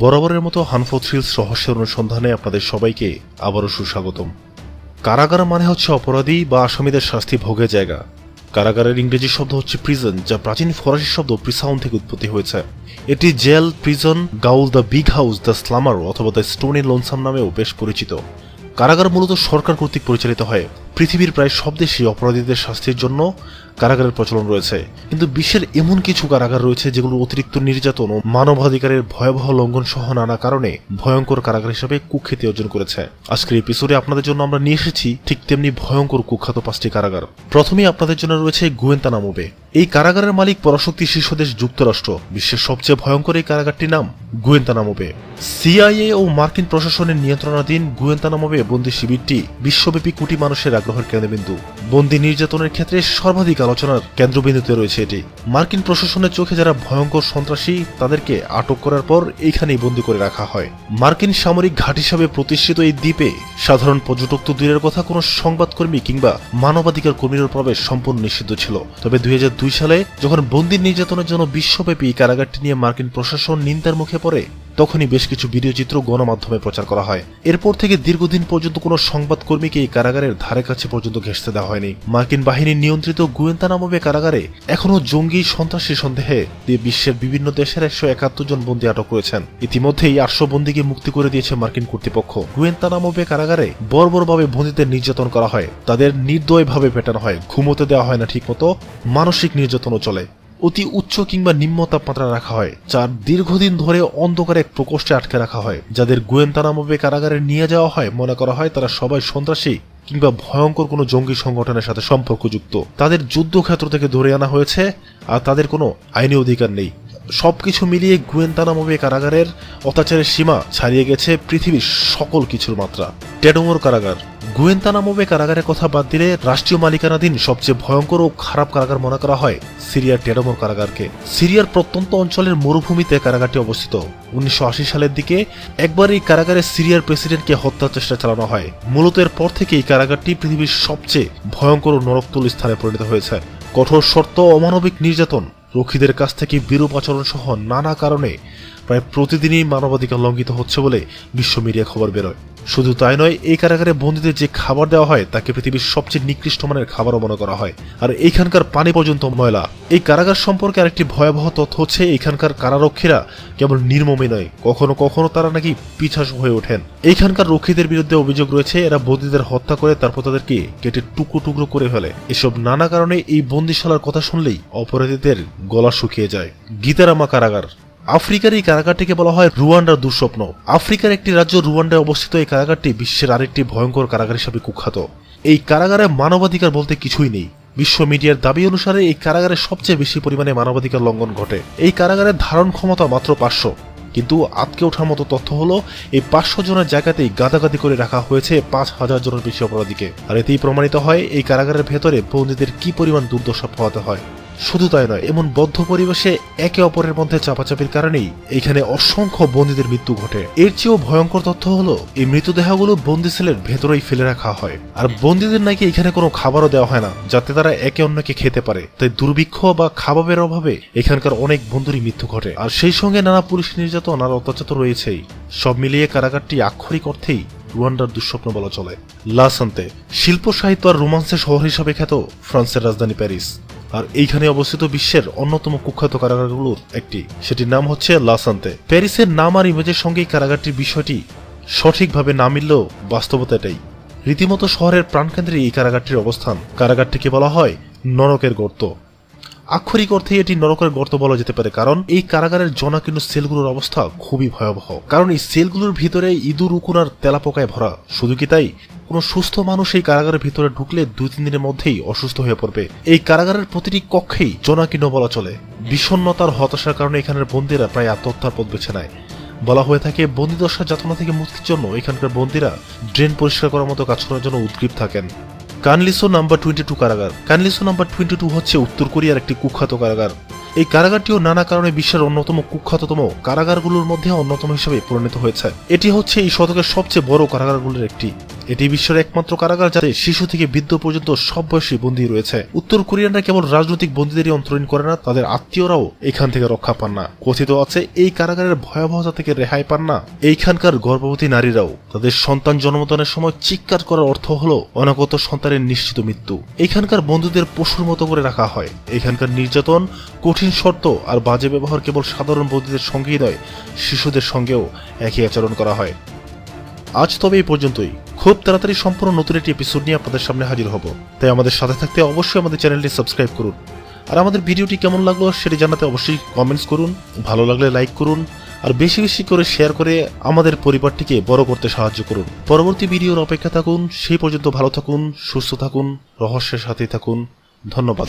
বরাবরের মতো হানফো থ্রিলস রহস্যের অনুসন্ধানে আপনাদের সবাইকে আবারও সুস্বাগতম। কারাগার মানে হচ্ছে অপরাধী বা আসামিদের শাস্তি ভোগের জায়গা। কারাগারের ইংরেজি শব্দ হচ্ছে প্রিজন যা প্রাচীন ফরাসি শব্দ প্রিসাউন থেকে উৎপত্তি হয়েছে। এটি jail prison gaol the big house the slammer অথবা দ্য স্টোনি লোনসাম নামেও বেশ পরিচিত। কারাগার মূলত সরকার কর্তৃক পরিচালিত হয়। পৃথিবীর প্রায় সব দেশেই অপরাধীদের শাস্তির জন্য কারাগারের প্রচলন রয়েছে। কিন্তু বিশ্বের এমন কিছু কারাগার রয়েছে যেগুলো অতিরিক্ত নির্যাতন ও মানবাধিকারের ভয়াবহ লঙ্ঘন সহ নানা কারণে ভয়ঙ্কর কারাগার হিসেবে কুখ্যাতি অর্জন করেছে। আজকের এপিসোডে আপনাদের জন্য আমরা নিয়ে এসেছি ঠিক তেমনি ভয়ঙ্কর কুখ্যাত পাঁচটি কারাগার। প্রথমেই আপনাদের জন্য রয়েছে গুয়েন্তানামোবে। এই কারাগারের মালিক পরাশক্তি শীর্ষ দেশ যুক্তরাষ্ট্র। বিশ্বের সবচেয়ে ভয়ঙ্কর এই কারাগারটির নাম গুয়েন্তানামোবে। সিআইএ ও মার্কিন প্রশাসনের নিয়ন্ত্রণাধীন গুয়েন্তানামোবে বন্দি শিবিরটি বিশ্বব্যাপী কোটি মানুষের আগ্রহের কেন্দ্রবিন্দু বন্দি। নির্যাতনের ক্ষেত্রে সর্বাধিক আলোচনার কেন্দ্রবিন্দুতে রয়েছে এটি। মার্কিন প্রশাসনের চোখে যারা ভয়ঙ্কর সন্ত্রাসী, তাদেরকে আটক করার পর এইখানেই বন্দি করে রাখা হয়। মার্কিন সামরিক ঘাট হিসাবে প্রতিষ্ঠিত এই দ্বীপে সাধারণ পর্যটক তো দূরের কথা, কোনো সংবাদকর্মী কিংবা মানবাধিকার কর্মীর প্রবেশ সম্পূর্ণ নিষিদ্ধ ছিল। তবে দুই হাজার দুই সালে যখন বন্দি নির্যাতনের জন্য বিশ্বব্যাপী কারাগারটি নিয়ে মার্কিন প্রশাসন নিন্দার মুখে পড়ে তখনই বেশ কিছু ভিডিও চিত্র গণমাধ্যমে প্রচার করা হয়। এরপর থেকে দীর্ঘদিন পর্যন্ত কোনো সংবাদকর্মীকে এই কারাগারের ধারে কাছে পর্যন্ত ঘেঁষতে দেওয়া হয়নি। মার্কিন বাহিনীর নিয়ন্ত্রিত গুয়েন্তা নামবে কারাগারে এখনও জঙ্গি সন্ত্রাসী সন্দেহে দিয়ে বিশ্বের বিভিন্ন দেশের একশো একাত্তর জন বন্দী আটক করেছেন। ইতিমধ্যেই আটশো বন্দীকে মুক্তি করে দিয়েছে মার্কিন কর্তৃপক্ষ। গুয়েন্তা নামবে কারাগারে বর্বরভাবে বন্দীদের নির্যাতন করা হয়। তাদের নির্দয়ভাবে পেটানো হয়। ঘুমোতে দেওয়া হয় না ঠিকমতো। মানসিক নির্যাতনও চলে। অতি উচ্চ কিংবা নিম্ন তাপমাত্রা রাখা হয়, যার দীর্ঘদিন ধরে অন্ধকারে এক প্রকোষ্ঠে আটকে রাখা হয়। যাদের গোয়েন্দা নামবে কারাগারে নিয়ে যাওয়া হয়, মনে করা হয় তারা সবাই সন্ত্রাসী কিংবা ভয়ঙ্কর কোনো জঙ্গি সংগঠনের সাথে সম্পর্কযুক্ত। তাদের যুদ্ধক্ষেত্র থেকে ধরে আনা হয়েছে, আর তাদের কোনো আইনি অধিকার নেই। সবকিছু মিলিয়ে গুয়েন্তানামবে কারাগারের অত্যাচারের সীমা ছাড়িয়ে গেছে পৃথিবীর সকল কিছুর মাত্রা। টেডোমোর কারাগার। গুয়েন্তানামবে কারাগারের কথা বাদ দিলে রাষ্ট্রীয় মালিকানাধীন সবচেয়ে ভয়ঙ্কর ও খারাপ কারাগার মনে করা হয় সিরিয়ার টেডোমোর কারাগারকে। সিরিয়ার প্রত্যন্ত অঞ্চলের মরুভূমিতে কারাগারটি অবস্থিত। উনিশশো আশি সালের দিকে একবার এই কারাগারে সিরিয়ার প্রেসিডেন্টকে হত্যার চেষ্টা চালানো হয়। মূলত এর পর থেকে এই কারাগারটি পৃথিবীর সবচেয়ে ভয়ঙ্কর ও নরকতুল স্থানে পরিণত হয়েছে। কঠোর শর্ত অমানবিক নির্যাতন রক্ষীদের কাছ থেকে বিরূপ আচরণ সহ নানা কারণে প্রায় প্রতিদিনই মানবাধিকার লঙ্ঘিত হচ্ছে বলে বিশ্ব মিডিয়া খবর বেরোয়। শুধু তাই নয়, এই কারাগারে বন্দীদের যে খাবার দেওয়া হয়, তাকে পৃথিবীর সবচেয়ে নিকৃষ্ট মানের খাবারও মনে করা হয়। আর এইখানকার পানি পর্যন্ত ময়লা। এই কারাগার সম্পর্কে আরেকটি ভয়াবহ তথ্য হচ্ছে এখানকার কারারক্ষীরা কেবল নির্মমই নয়, কখনো কখনো তারা নাকি পিছাস হয়ে ওঠেন। এইখানকার রক্ষীদের বিরুদ্ধে অভিযোগ রয়েছে, এরা বন্দীদের হত্যা করে তারপর তাদেরকে কেটে টুকরো টুকরো করে ফেলে। এসব নানা কারণে এই বন্দিশালার কথা শুনলেই অপরাধীদের গলা শুকিয়ে যায়। গীতারামা কারাগার। আফ্রিকার এই কারাগারটিকে বলা হয় রুয়ান্ডার দুঃস্বপ্ন। আফ্রিকার একটি রাজ্য রুয়ান্ডায় অবস্থিত এই কারাগারটি বিশ্বের আরেকটি ভয়ঙ্কর কারাগার হিসাবে কুখ্যাত। এই কারাগারে মানবাধিকার বলতে কিছুই নেই। বিশ্ব মিডিয়ার দাবি অনুসারে এই কারাগারে সবচেয়ে বেশি পরিমাণে মানবাধিকার লঙ্ঘন ঘটে। এই কারাগারের ধারণ ক্ষমতা মাত্র পাঁচশো। কিন্তু আতকে ওঠার মতো তথ্য হলো, এই পাঁচশো জনের জায়গাতেই গাদাগাদি করে রাখা হয়েছে পাঁচ হাজার জনের বেশি অপরাধীকে। আর এতেই প্রমাণিত হয়, এই কারাগারের ভেতরে বন্দীদের কি পরিমাণ দুর্দশা পোহাতে হয়। শুধু তাই নয়, এমন বদ্ধ পরিবেশে একে অপরের মধ্যে চাপাচাপির কারণেই এখানে অসংখ্য বন্দীদের মৃত্যু ঘটে। এর চেয়েও ভয়ঙ্কর তথ্য হলো, এই মৃতদেহগুলো বন্দি সেলের ভেতরেই ফেলে রাখা হয়। আর বন্দীদের নাকি এখানে কোনো খাবারও দেওয়া হয় না, যাতে তারা একে অন্যকে খেতে পারে। তাই দুর্ভিক্ষ বা খাবারের অভাবে এখানকার অনেক বন্ধুরই মৃত্যু ঘটে। আর সেই সঙ্গে নানা পুলিশ নির্যাতন আর অত্যাচার তো রয়েছেই। সব মিলিয়ে কারাগারটি আক্ষরিক অর্থেই রুয়ান্ডার দুঃস্বপ্ন বলা চলে। লাসান্তে শিল্প সাহিত্য আর রোমান্সের শহর হিসাবে খ্যাত ফ্রান্সের রাজধানী প্যারিস। আর এইখানে অবস্থিত বিশ্বের অন্যতম কুখ্যাত কারাগারগুলোর একটি। সেটির নাম হচ্ছে লাসান্তে প্যারিসের নাম আর ইমেজের সঙ্গে কারাগারটির বিষয়টি সঠিকভাবে না মিললেও বাস্তবতা এটাই। রীতিমতো শহরের প্রাণকেন্দ্রে এই কারাগারটির অবস্থান। কারাগারটিকে বলা হয় নরকের গর্ত। আক্ষরিক অর্থে এটি নরকের গর্ত বলা যেতে পারে, কারণ এই কারাগারের জনাকীর্ণ সেলগুলোর অবস্থা খুবই ভয়াবহ। কারণ এই সেলগুলোর ভিতরে ইঁদুর, উকুন আর তেলাপোকায় ভরা। শুধু কি তাই? কোনো সুস্থ মানুষ এই কারাগারের ভিতরে ঢুকলে দুই, তিন দিনের মধ্যেই অসুস্থ হয়ে পড়বে। এই কারাগারের প্রতিটি কক্ষেই জনাকীর্ণ বলা চলে। বিষণ্নতার হতাশার কারণে এখানের বন্দীরা প্রায় আত্মহত্যার পথ বেছে নেয়। বলা হয়ে থাকে বন্দিদশা যাতনা থেকে মুক্তির জন্য এখানকার বন্দীরা ড্রেন পরিষ্কার করার মতো কাজ করার জন্য উদ্গ্রীব থাকেন। কানলিসো নাম্বার টোয়েন্টি টু কারাগার। কানলিসো নাম্বার টোয়েন্টি টু হচ্ছে উত্তর কোরিয়ার একটি কুখ্যাত কারাগার। এই কারাগারটিও নানা কারণে বিশ্বের অন্যতম কুখ্যাততম কারাগারগুলোর মধ্যে অন্যতম হিসেবে পরিণত হয়েছে। এটি হচ্ছে এই শতকের সবচেয়ে বড় কারাগারগুলোর একটি। এটি বিশ্বের একমাত্র কারাগার যাতে শিশু থেকে বৃদ্ধ পর্যন্ত সব বয়সী বন্দী রয়েছে। উত্তর কোরিয়ানরা কেবল রাজনৈতিক বন্দীদেরই অন্তরীণ করে না, তাদের আত্মীয়রাও এখান থেকে রক্ষা পান না। কথিত আছে, এই কারাগারের ভয়াবহতা থেকে রেহাই পান না। এইখানকার গর্ভবতী নারীরাও তাদের সন্তান জন্মদানের সময় চিৎকার করার অর্থ হলো অনাগত সন্তানের নিশ্চিত মৃত্যু। এখানকার বন্ধুদের পশুর মতো করে রাখা হয়। এখানকার নির্যাতন কঠিন শর্ত আর বাজে ব্যবহার কেবল সাধারণ বন্ধুদের সঙ্গেই নয়, শিশুদের সঙ্গেও একই আচরণ করা হয়। আজ তবে এই পর্যন্তই। খুব তাড়াতাড়ি সম্পূর্ণ নতুন একটি এপিসোড নিয়ে আপনাদের সামনে হাজির হব। তাই আমাদের সাথে থাকতে অবশ্যই আমাদের চ্যানেলটি সাবস্ক্রাইব করুন। আর আমাদের ভিডিওটি কেমন লাগল সেটি জানাতে অবশ্যই কমেন্টস করুন, ভালো লাগলে লাইক করুন, আর বেশি বেশি করে শেয়ার করে আমাদের পরিবারটিকে বড় করতে সাহায্য করুন। পরবর্তী ভিডিওর অপেক্ষা থাকুন, সেই পর্যন্ত ভালো থাকুন, সুস্থ থাকুন, রহস্যের সাথে থাকুন। ধন্যবাদ।